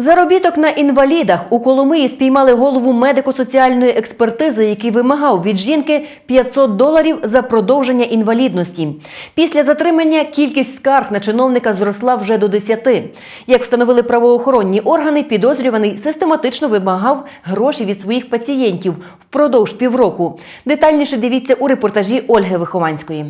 Заробіток на інвалідах у Коломиї спіймали голову медико-соціальної експертизи, який вимагав від жінки 500 доларів за продовження інвалідності. Після затримання кількість скарг на чиновника зросла вже до 10. Як встановили правоохоронні органи, підозрюваний систематично вимагав гроші від своїх пацієнтів впродовж півроку. Детальніше дивіться у репортажі Ольги Вихованської.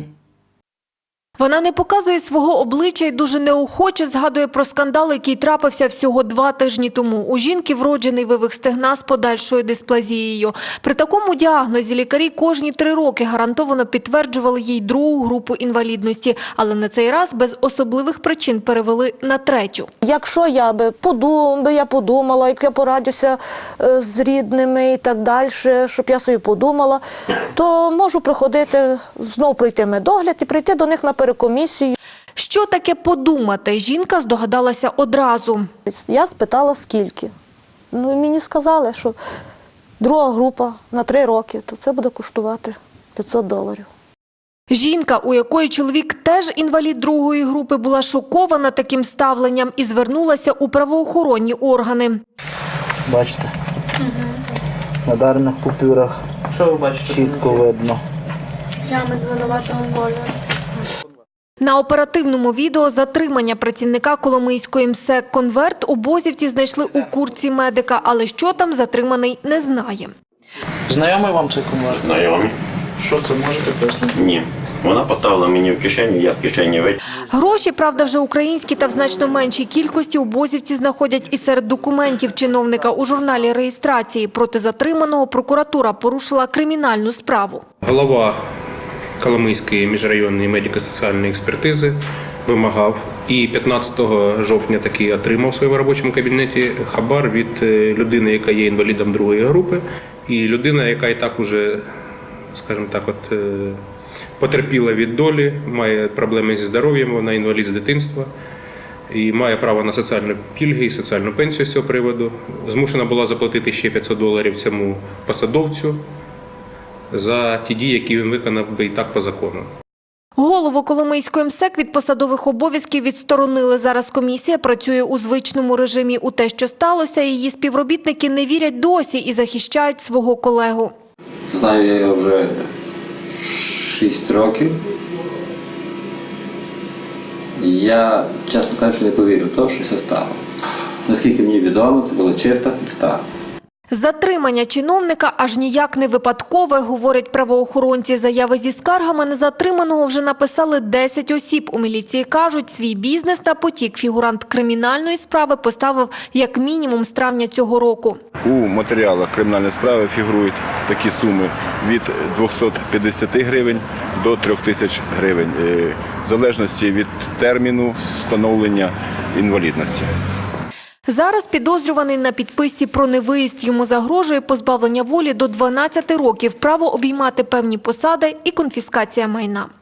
Вона не показує свого обличчя і дуже неохоче згадує про скандал, який трапився всього два тижні тому. У жінки вроджений вивих стегна з подальшою дисплазією. При такому діагнозі лікарі кожні три роки гарантовано підтверджували їй другу групу інвалідності, але на цей раз без особливих причин перевели на третю. Якщо я би подум, би я подумала, як я порадюся е, з рідними і так далі, щоб я собі подумала, то можу проходити, знов пройти медогляд і прийти до них на перекомісію. Що таке подумати? Жінка здогадалася одразу. Я спитала, скільки. Ну мені сказали, що друга група на три роки, то це буде коштувати 500 доларів. Жінка, у якої чоловік теж інвалід другої групи, була шокована таким ставленням і звернулася у правоохоронні органи. Бачите? На дарних купюрах Що ви бачите? чітко видно. Ями звинуватого кольору. На оперативному відео затримання працівника Коломийської МСЕК «Конверт» обозівці знайшли у курці медика, але що там затриманий не знає. Знайомий вам цей конверт? Знайомі? Що це можете пояснити? Ні. Вона поставила мені в кишеню, я з кишені витягнув. Гроші, правда, вже українські та в значно меншій кількості обозівці знаходять і серед документів чиновника у журналі реєстрації. Проти затриманого прокуратура порушила кримінальну справу. Голова Коломийської міжрайонної медико-соціальної експертизи вимагав і 15 жовтня таки отримав в своєму робочому кабінеті хабар від е, людини, яка є інвалідом другої групи, і людина, яка і так уже, скажімо так, от е, потерпіла від долі, має проблеми зі здоров'ям, вона інвалід з дитинства. І має право на соціальні пільги і соціальну пенсію з цього приводу. Змушена була заплатити ще 500 доларів цьому посадовцю за ті дії, які він виконав би і так по закону. Голову Коломийської МСЕК від посадових обов'язків відсторонили. Зараз комісія працює у звичному режимі. У те, що сталося, її співробітники не вірять досі і захищають свого колегу. Знаю я його вже 6 років. Я, чесно кажучи, не повірив в те, що це стало. Наскільки мені відомо, це була чиста підстава. Затримання чиновника аж ніяк не випадкове, говорять правоохоронці. Заяви зі скаргами на затриманого вже написали 10 осіб. У міліції кажуть, свій бізнес на потік фігурант кримінальної справи поставив як мінімум з травня цього року. У матеріалах кримінальної справи фігурують такі суми від 250 гривень до 3000 гривень, е, в залежності від терміну встановлення інвалідності. Зараз підозрюваний на підписці про невиїзд йому загрожує позбавлення волі до 12 років, право обіймати певні посади і конфіскація майна.